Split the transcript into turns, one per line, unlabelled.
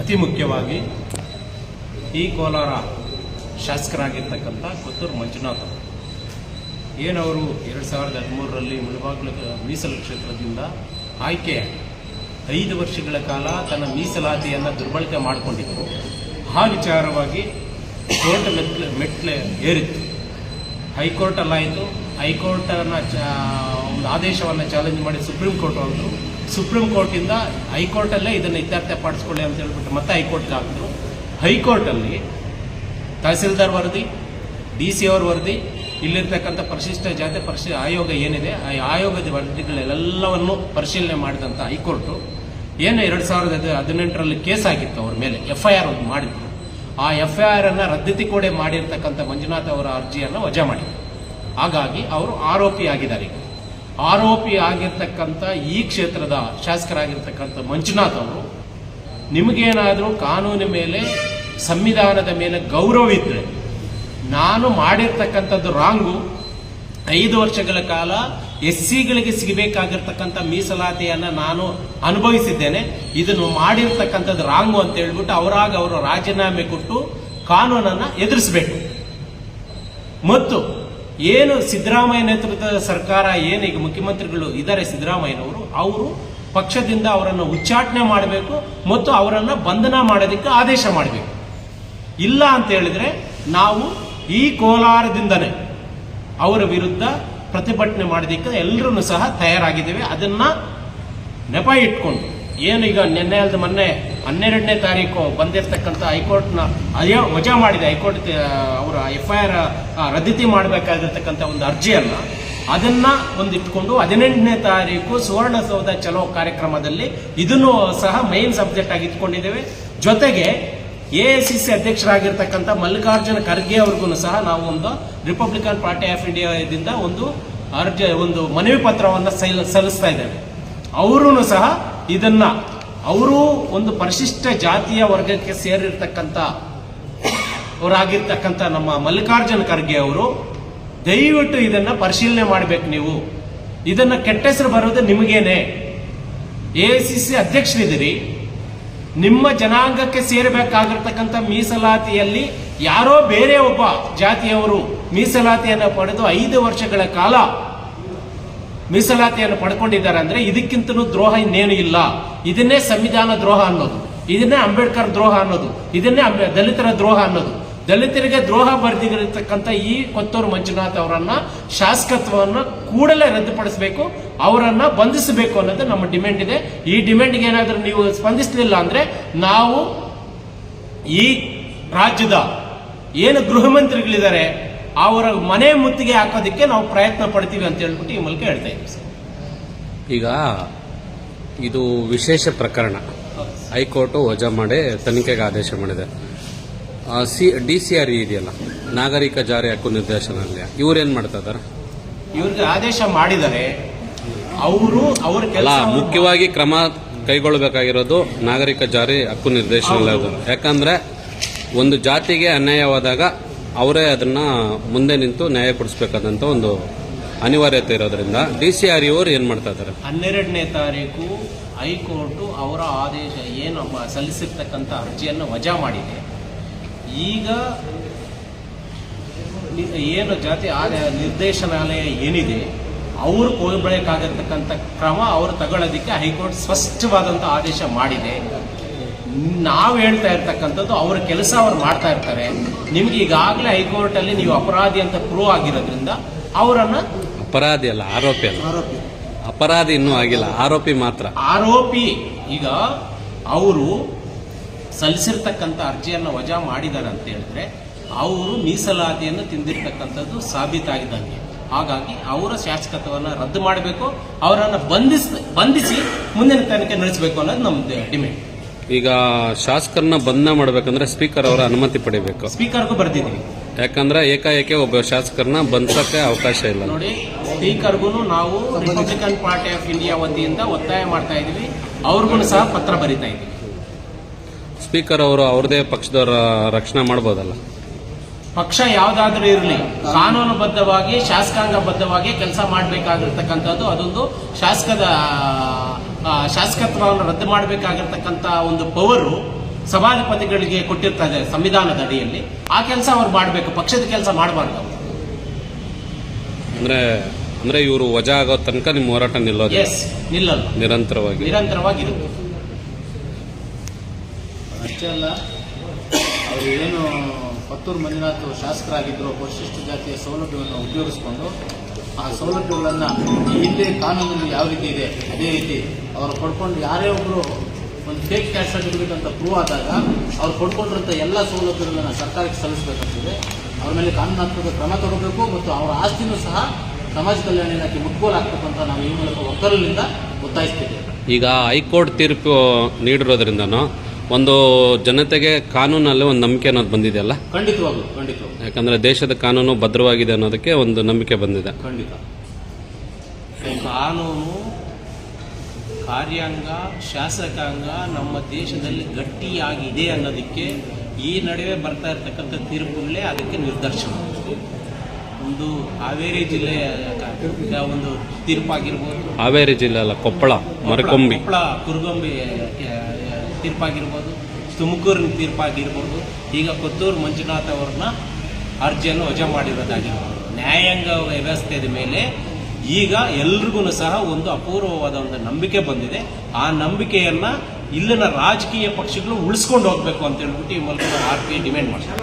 ಅತಿ ಮುಖ್ಯವಾಗಿ ಈ ಕೋಲಾರ ಶಾಸಕರಾಗಿರ್ತಕ್ಕಂಥ ಕೊತ್ತೂರು ಮಂಜುನಾಥ್ ಅವರು. ಏನವರು ಎರಡು ಸಾವಿರದ ಹದಿಮೂರರಲ್ಲಿ ಮುಳಬಾಗಿಲು ಮೀಸಲು ಕ್ಷೇತ್ರದಿಂದ ಆಯ್ಕೆ ಐದು ವರ್ಷಗಳ ಕಾಲ ತನ್ನ ಮೀಸಲಾತಿಯನ್ನು ದುರ್ಬಳಕೆ ಮಾಡಿಕೊಂಡಿತ್ತು ಆ ವಿಚಾರವಾಗಿ ಕೋರ್ಟ್ ಮೆಟ್ಲೆ ಮೆಟ್ಲೆ ಏರಿತ್ತು. ಹೈಕೋರ್ಟಲ್ಲಾಯಿತು. ಹೈಕೋರ್ಟನ್ನು ಚ, ಒಂದು ಆದೇಶವನ್ನು ಚಾಲೆಂಜ್ ಮಾಡಿ ಸುಪ್ರೀಂ ಕೋರ್ಟ್ ಹೋದರು. ಸುಪ್ರೀಂ ಕೋರ್ಟಿಂದ ಹೈಕೋರ್ಟಲ್ಲೇ ಇದನ್ನು ಇತ್ಯರ್ಥಪಡಿಸ್ಕೊಳ್ಳಿ ಅಂತ ಹೇಳ್ಬಿಟ್ಟು ಮತ್ತೆ ಹೈಕೋರ್ಟ್ಗೆ ಹಾಕಿದ್ರು. ಹೈಕೋರ್ಟಲ್ಲಿ ತಹಸೀಲ್ದಾರ್ ವರದಿ, ಡಿ ಸಿ ಅವ್ರ ವರದಿ, ಇಲ್ಲಿರ್ತಕ್ಕಂಥ ಪರಿಶಿಷ್ಟ ಜಾತಿ ಪರಿಶಿ, ಆಯೋಗ ಏನಿದೆ, ಆ ಆಯೋಗದ ವರದಿಗಳೆಲ್ಲವನ್ನು ಪರಿಶೀಲನೆ ಮಾಡಿದಂಥ ಹೈಕೋರ್ಟು ಏನು ಎರಡು ಸಾವಿರದ ಹದಿ- ಹದಿನೆಂಟರಲ್ಲಿ ಕೇಸ್ ಆಗಿತ್ತು ಅವ್ರ ಮೇಲೆ, ಎಫ್ ಐ ಆರ್ ಒಂದು ಮಾಡಿದ್ರು. ಆ ಎಫ್ ಐ ಆರ್ ಅನ್ನು ಕೂಡ ಮಾಡಿರ್ತಕ್ಕಂಥ ಮಂಜುನಾಥ್ ಅವರ ಅರ್ಜಿಯನ್ನು ವಜಾ ಮಾಡಿದ್ರು. ಹಾಗಾಗಿ ಅವರು ಆರೋಪಿಯಾಗಿದ್ದಾರೆ ಈಗ. ಆರೋಪಿ ಆಗಿರ್ತಕ್ಕಂಥ ಈ ಕ್ಷೇತ್ರದ ಶಾಸಕರಾಗಿರ್ತಕ್ಕಂಥ ಮಂಜುನಾಥ್ ಅವರು ನಿಮಗೇನಾದರೂ ಕಾನೂನಿನ ಮೇಲೆ, ಸಂವಿಧಾನದ ಮೇಲೆ ಗೌರವ ಇದ್ರೆ, ನಾನು ಮಾಡಿರ್ತಕ್ಕಂಥದ್ದು ರಾಂಗು ಐದು ವರ್ಷಗಳ ಕಾಲ ಎಸ್ ಸಿಗಳಿಗೆ ಸಿಗಬೇಕಾಗಿರ್ತಕ್ಕಂಥ ಮೀಸಲಾತಿಯನ್ನು ನಾನು ಅನುಭವಿಸಿದ್ದೇನೆ. ಇದನ್ನು ಮಾಡಿರ್ತಕ್ಕಂಥದ್ದು ರಾಂಗು ಅಂತ ಹೇಳ್ಬಿಟ್ಟು ಅವರಾಗ ಅವರು ರಾಜೀನಾಮೆ ಕೊಟ್ಟು ಕಾನೂನನ್ನು ಎದುರಿಸಬೇಕು. ಮತ್ತು ಏನು ಸಿದ್ದರಾಮಯ್ಯ ನೇತೃತ್ವದ ಸರ್ಕಾರ, ಏನು ಈಗ ಮುಖ್ಯಮಂತ್ರಿಗಳು ಇದ್ದಾರೆ ಸಿದ್ದರಾಮಯ್ಯನವರು, ಅವರು ಪಕ್ಷದಿಂದ ಅವರನ್ನು ಉಚ್ಚಾಟನೆ ಮಾಡಬೇಕು ಮತ್ತು ಅವರನ್ನು ಬಂಧನ ಮಾಡೋದಕ್ಕೆ ಆದೇಶ ಮಾಡಬೇಕು. ಇಲ್ಲ ಅಂತ ಹೇಳಿದ್ರೆ ನಾವು ಈ ಕೋಲಾರದಿಂದನೇ ಅವರ ವಿರುದ್ಧ ಪ್ರತಿಭಟನೆ ಮಾಡೋದಕ್ಕೆ ಎಲ್ಲರೂ ಸಹ ತಯಾರಾಗಿದ್ದೇವೆ. ಅದನ್ನು ನೆಪ ಇಟ್ಕೊಂಡು ಏನು ಈಗ ನಿನ್ನೆ ಅಲ್ಲದೆ ಮೊನ್ನೆ ಹನ್ನೆರಡನೇ ತಾರೀಕು ಬಂದಿರತಕ್ಕಂಥ ಹೈಕೋರ್ಟ್ನ ಅದೇ ವಜಾ ಮಾಡಿದೆ. ಹೈಕೋರ್ಟ್ ಅವರ ಎಫ್ ಐ ಆರ್ ರದ್ದತಿ ಮಾಡಬೇಕಾಗಿರ್ತಕ್ಕಂಥ ಒಂದು ಅರ್ಜಿಯನ್ನು ಅದನ್ನ ಒಂದು ಇಟ್ಕೊಂಡು ಹದಿನೆಂಟನೇ ತಾರೀಕು ಸುವರ್ಣಸೌಧ ಚಲೋ ಕಾರ್ಯಕ್ರಮದಲ್ಲಿ ಇದನ್ನು ಸಹ ಮೈನ್ ಸಬ್ಜೆಕ್ಟ್ ಆಗಿ ಇಟ್ಕೊಂಡಿದ್ದೇವೆ. ಜೊತೆಗೆ ಎ ಐ ಸಿ ಸಿ ಅಧ್ಯಕ್ಷರಾಗಿರ್ತಕ್ಕಂಥ ಮಲ್ಲಿಕಾರ್ಜುನ ಖರ್ಗೆ ಅವ್ರಿಗೂ ಸಹ ನಾವು ಒಂದು ರಿಪಬ್ಲಿಕನ್ ಪಾರ್ಟಿ ಆಫ್ ಇಂಡಿಯಾದಿಂದ ಒಂದು ಅರ್ಜಿ, ಒಂದು ಮನವಿ ಪತ್ರವನ್ನು ಸಲ್- ಸಲ್ಲಿಸ್ತಾ ಇದ್ದೇವೆ. ಅವರೂ ಸಹ ಇದನ್ನ ಅವರು ಒಂದು ಪರಿಶಿಷ್ಟ ಜಾತಿಯ ವರ್ಗಕ್ಕೆ ಸೇರಿರ್ತಕ್ಕಂಥ ಅವರಾಗಿರ್ತಕ್ಕಂಥ ನಮ್ಮ ಮಲ್ಲಿಕಾರ್ಜುನ ಖರ್ಗೆ ಅವರು, ದಯವಿಟ್ಟು ಇದನ್ನ ಪರಿಶೀಲನೆ ಮಾಡಬೇಕು ನೀವು. ಇದನ್ನ ಕೆಟ್ಟ ಹೆಸರು ಬರೋದು ನಿಮಗೇನೆ. ಎ ಸಿ ಸಿ ಅಧ್ಯಕ್ಷರಿದ್ದೀರಿ. ನಿಮ್ಮ ಜನಾಂಗಕ್ಕೆ ಸೇರಬೇಕಾಗಿರ್ತಕ್ಕಂಥ ಮೀಸಲಾತಿಯಲ್ಲಿ ಯಾರೋ ಬೇರೆ ಒಬ್ಬ ಜಾತಿಯವರು ಮೀಸಲಾತಿಯನ್ನು ಪಡೆದು ಐದು ವರ್ಷಗಳ ಕಾಲ ಮೀಸಲಾತಿಯನ್ನು ಪಡ್ಕೊಂಡಿದ್ದಾರೆ ಅಂದ್ರೆ ಇದಕ್ಕಿಂತಲೂ ದ್ರೋಹ ಇನ್ನೇನು ಇಲ್ಲ. ಇದನ್ನೇ ಸಂವಿಧಾನ ದ್ರೋಹ ಅನ್ನೋದು. ಇದನ್ನೇ ಅಂಬೇಡ್ಕರ್ ದ್ರೋಹ ಅನ್ನೋದು. ಇದನ್ನೇ ದಲಿತರ ದ್ರೋಹ ಅನ್ನೋದು. ದಲಿತರಿಗೆ ದ್ರೋಹ ಬರೆದಿರತಕ್ಕಂಥ ಈ ಕೊತ್ತೂರು ಮಂಜುನಾಥ್ ಅವರನ್ನ ಶಾಸಕತ್ವವನ್ನು ಕೂಡಲೇ ರದ್ದುಪಡಿಸಬೇಕು, ಅವರನ್ನ ಬಂಧಿಸಬೇಕು ಅನ್ನೋದು ನಮ್ಮ ಡಿಮ್ಯಾಂಡ್ ಇದೆ. ಈ ಡಿಮ್ಯಾಂಡ್ಗೆ ಏನಾದರೂ ನೀವು ಸ್ಪಂದಿಸಲಿಲ್ಲ ಅಂದ್ರೆ ನಾವು ಈ ರಾಜ್ಯದ ಏನು ಗೃಹ ಮಂತ್ರಿಗಳಿದ್ದಾರೆ ಅವರ ಮನೆ ಮುತ್ತಿಗೆ ಹಾಕೋದಕ್ಕೆ ನಾವು ಪ್ರಯತ್ನ ಪಡ್ತೀವಿ ಅಂತ ಹೇಳ್ಬಿಟ್ಟು ಈ ಮೂಲಕ ಹೇಳ್ತಾ ಇದ್ದೀವಿ ಸರ್.
ಈಗ ಇದು ವಿಶೇಷ ಪ್ರಕರಣ. ಹೈಕೋರ್ಟು ವಜಾ ಮಾಡಿ ತನಿಖೆಗೆ ಆದೇಶ ಮಾಡಿದೆ. ಆ, ಸಿ ಡಿ ಸಿ ಆರ್ ಇದೆಯಲ್ಲ ನಾಗರಿಕ ಜಾರಿ ಹಕ್ಕು ನಿರ್ದೇಶನಾಲಯ ಇವ್ರೇನ್ ಮಾಡ್ತಾ ಇದಾರೆ?
ಇವ್ರಿಗೆ ಆದೇಶ ಮಾಡಿದರೆ ಅವರು ಅವ್ರ
ಅಲ್ಲ
ಕೆಲಸ
ಮುಖ್ಯವಾಗಿ ಕ್ರಮ ಕೈಗೊಳ್ಳಬೇಕಾಗಿರೋದು ನಾಗರಿಕ ಜಾರಿ ಹಕ್ಕು ನಿರ್ದೇಶನಾಲಯದ ಯಾಕಂದ್ರೆ ಒಂದು ಜಾತಿಗೆ ಅನ್ಯಾಯವಾದಾಗ ಅವರೇ ಅದನ್ನ ಮುಂದೆ ನಿಂತು ನ್ಯಾಯ ಒಂದು ಅನಿವಾರ್ಯತೆ ಇರೋದ್ರಿಂದ ಡಿ ಸಿ ಆರ್ ಇವರು ಏನ್ ಮಾಡ್ತಾ ಇದಾರೆ?
ಹನ್ನೆರಡನೇ ತಾರೀಕು ಹೈಕೋರ್ಟು ಅವರ ಆದೇಶ ಏನು ಸಲ್ಲಿಸಿರ್ತಕ್ಕಂಥ ಅರ್ಜಿಯನ್ನು ವಜಾ ಮಾಡಿದೆ. ಈಗ ಏನು ಜಾತಿ ನಿರ್ದೇಶನಾಲಯ ಏನಿದೆ, ಅವರು ಕೊಡಬೇಕಾಗಿರ್ತಕ್ಕಂಥ ಕ್ರಮ ಅವರು ತಗೊಳ್ಳೋದಕ್ಕೆ ಹೈಕೋರ್ಟ್ ಸ್ಪಷ್ಟವಾದಂಥ ಆದೇಶ ಮಾಡಿದೆ. ನಾವು ಹೇಳ್ತಾ ಇರ್ತಕ್ಕಂಥದ್ದು ಅವರ ಕೆಲಸ ಅವ್ರು ಮಾಡ್ತಾ ಇರ್ತಾರೆ. ನಿಮ್ಗೆ ಈಗಾಗಲೇ ಹೈಕೋರ್ಟಲ್ಲಿ ನೀವು ಅಪರಾಧಿ ಅಂತ ಪ್ರೂವ್ ಆಗಿರೋದ್ರಿಂದ ಅವರನ್ನ
ಅಪರಾಧಿ ಅಲ್ಲ ಆರೋಪಿ ಅಲ್ಲ. ಅಪರಾಧಿ ಇನ್ನೂ ಆಗಿಲ್ಲ ಆರೋಪಿ ಮಾತ್ರ.
ಆರೋಪಿ ಈಗ ಅವರು ಸಲ್ಲಿಸಿರ್ತಕ್ಕಂಥ ಅರ್ಜಿಯನ್ನು ವಜಾ ಮಾಡಿದ್ದಾರೆ ಅಂತ ಹೇಳಿದ್ರೆ ಅವರು ಮೀಸಲಾತಿಯನ್ನು ತಿಂದಿರ್ತಕ್ಕಂಥದ್ದು ಸಾಬೀತಾಗಿದ್ದಂಗೆ. ಹಾಗಾಗಿ ಅವರ ಶಾಸಕತ್ವವನ್ನು ರದ್ದು ಮಾಡಬೇಕು ಅವರನ್ನು ಬಂಧಿಸ್ ಬಂಧಿಸಿ ಮುಂದಿನ ತನಿಖೆ ನಡೆಸಬೇಕು ಅನ್ನೋದು ನಮ್ದು ಡಿಮ್ಯಾಂಡ್.
ಈಗ ಶಾಸಕರನ್ನ ಬಂಧನ ಮಾಡಬೇಕಂದ್ರೆ ಸ್ಪೀಕರ್ ಅವರ ಅನುಮತಿ ಪಡಿಬೇಕು.
ಸ್ಪೀಕರ್ಗೂ ಬರ್ದಿದ್ದೀವಿ.
ಯಾಕಂದ್ರೆ ಏಕಾಏಕಿ ಒಬ್ಬ ಶಾಸಕರನ್ನ ಬಂಧಿಸಕ್ಕೆ ಅವಕಾಶ ಇಲ್ಲ.
ನೋಡಿ ಸ್ಪೀಕರ್ಗೂ ನಾವು ರಿಪಬ್ಲಿಕನ್ ಪಾರ್ಟಿ ಆಫ್ ಇಂಡಿಯಾ ವತಿಯಿಂದ ಒತ್ತಾಯ ಮಾಡ್ತಾ ಇದೀವಿ ಅವ್ರಿಗೂ ಸಹ ಪತ್ರ ಬರಿತಾ ಇದೀವಿ
ಸ್ಪೀಕರ್ ಅವರು ಅವ್ರದೇ ಪಕ್ಷದವರ ರಕ್ಷಣೆ ಮಾಡ್ಬೋದಲ್ಲ?
ಪಕ್ಷ ಯಾವುದಾದ್ರೂ ಇರಲಿ ಕಾನೂನುಬದ್ಧವಾಗಿ ಶಾಸಕಾಂಗಬದ್ಧವಾಗಿ ಕೆಲಸ ಮಾಡಬೇಕಾಗಿರ್ತಕ್ಕಂಥದ್ದು ಅದೊಂದು ಶಾಸಕದ ಶಾಸಕತ್ವವನ್ನು ರದ್ದು ಮಾಡಬೇಕಾಗಿರ್ತಕ್ಕಂಥ ಒಂದು ಪವರು ಸಭಾಧಿಪತಿಗಳಿಗೆ ಕೊಟ್ಟಿರ್ತದೆ ಸಂವಿಧಾನದ ಅಡಿಯಲ್ಲಿ. ಆ ಕೆಲಸ ಅವ್ರು ಮಾಡಬೇಕು ಪಕ್ಷದ ಕೆಲಸ ಮಾಡಬಾರ್ದು. ಅವರು
ಅಂದ್ರೆ ಅಂದ್ರೆ ಇವರು ವಜಾ ಆಗೋ ತನಕ ನಿಮ್ಮ ಹೋರಾಟ ನಿಲ್ಲೋದು.
ನಿಲ್ಲಲ್ಲ.
ನಿರಂತರವಾಗಿ.
ನಿರಂತರವಾಗಿರುತ್ತೆ.
ಅಷ್ಟೇ ಅಲ್ಲ ಅವ್ರು ಏನು ಪತ್ತೂರು ಮಂಜುನಾಥ್ ಶಾಸಕರಾಗಿದ್ದರು. ಪರಿಶಿಷ್ಟ ಜಾತಿಯ ಸೌಲಭ್ಯವನ್ನು ಉಪಯೋಗಿಸ್ಕೊಂಡು ಆ ಸೌಲಭ್ಯಗಳನ್ನು ಹಿಂದೆ ಕಾನೂನಲ್ಲಿ ಯಾವ ರೀತಿ ಇದೆ, ಅದೇ ರೀತಿ ಅವರು ಪಡ್ಕೊಂಡು ಯಾರೇ ಒಬ್ಬರು ಒಂದು ಫೇಕ್ ಕ್ಯಾಶ್ ಅಂತ ಪ್ರೂವ್ ಆದಾಗ ಅವ್ರು ಪಡ್ಕೊಂಡಿರುವಂಥ ಎಲ್ಲ ಸೌಲಭ್ಯಗಳನ್ನು ಸರ್ಕಾರಕ್ಕೆ ಸಲ್ಲಿಸಬೇಕಾಗ್ತದೆ ಅವ್ರ ಮೇಲೆ ಕಾನೂನಾತ್ಮಕ ಕ್ರಮ ತಗೋಬೇಕು ಮತ್ತು ಅವರ ಆಸ್ತಿನೂ ಸಹ ಸಮಾಜ ಕಲ್ಯಾಣ ಇಲಾಖೆ ಮುಟ್ಕೋಲಾಗ್ತಕ್ಕಂಥ ನಾವು ಈ ಮೂಲಕ ಒಕ್ಕಲಿನಿಂದ ಒತ್ತಾಯಿಸ್ತಿದ್ದೇವೆ.
ಈಗ ಹೈಕೋರ್ಟ್ ತೀರ್ಪು ನೀಡಿರೋದ್ರಿಂದನೂ ಒಂದು ಜನತೆಗೆ ಕಾನೂನಲ್ಲಿ ಒಂದು ನಂಬಿಕೆ ಅನ್ನೋದು ಬಂದಿದೆಯಲ್ಲ
ಖಂಡಿತವಾಗ್ಲು ಖಂಡಿತವಾಗ್ಲು.
ಯಾಕಂದ್ರೆ ದೇಶದ ಕಾನೂನು ಭದ್ರವಾಗಿದೆ ಅನ್ನೋದಕ್ಕೆ ಒಂದು ನಂಬಿಕೆ ಬಂದಿದೆ.
ಖಂಡಿತ.
ಕಾನೂನು ಕಾರ್ಯಾಂಗ ಶಾಸಕಾಂಗ ನಮ್ಮ ದೇಶದಲ್ಲಿ ಗಟ್ಟಿಯಾಗಿದೆ ಅನ್ನೋದಕ್ಕೆ ಈ ನಡುವೆ ಬರ್ತಾ ಇರತಕ್ಕಂಥ ತೀರ್ಪುಗಳೇ ಅದಕ್ಕೆ ನಿರ್ದರ್ಶನ. ಒಂದು ಹಾವೇರಿ ಜಿಲ್ಲೆಯ ಕ- ಒಂದು ತೀರ್ಪಾಗಿರ್ಬೋದು.
ಹಾವೇರಿ ಜಿಲ್ಲೆ ಅಲ್ಲ ಕೊಪ್ಪಳ ಮರಕೊಂಬಿ.
ಕೊಪ್ಪಳ ಕುರುಗೊಂಬೆ ಆ, ತೀರ್ಪಾಗಿರ್ಬೋದು, ತುಮಕೂರಿನ ತೀರ್ಪಾಗಿರ್ಬೋದು, ಈಗ ಕೊತ್ತೂರು ಮಂಜುನಾಥ್ ಅವ್ರನ್ನ ಅರ್ಜಿಯನ್ನು ವಜಾ ಮಾಡಿರೋದಾಗಿರ್ಬೋದು. ನ್ಯಾಯಾಂಗ ವ್ಯವಸ್ಥೆಯ ಮೇಲೆ ಈಗ ಎಲ್ರಿಗೂ ಸಹ ಒಂದು ಅಪೂರ್ವವಾದ ಒಂದು ನಂಬಿಕೆ ಬಂದಿದೆ. ಆ ನಂಬಿಕೆಯನ್ನು ಇಲ್ಲಿನ ರಾಜಕೀಯ ಪಕ್ಷಗಳು ಉಳಿಸ್ಕೊಂಡು ಹೋಗಬೇಕು ಅಂತ ಹೇಳ್ಬಿಟ್ಟು ಈ ಮೂಲಕ ಆರ್ ಪಿ ಡಿಮ್ಯಾಂಡ್ ಮಾಡ್ತಾರೆ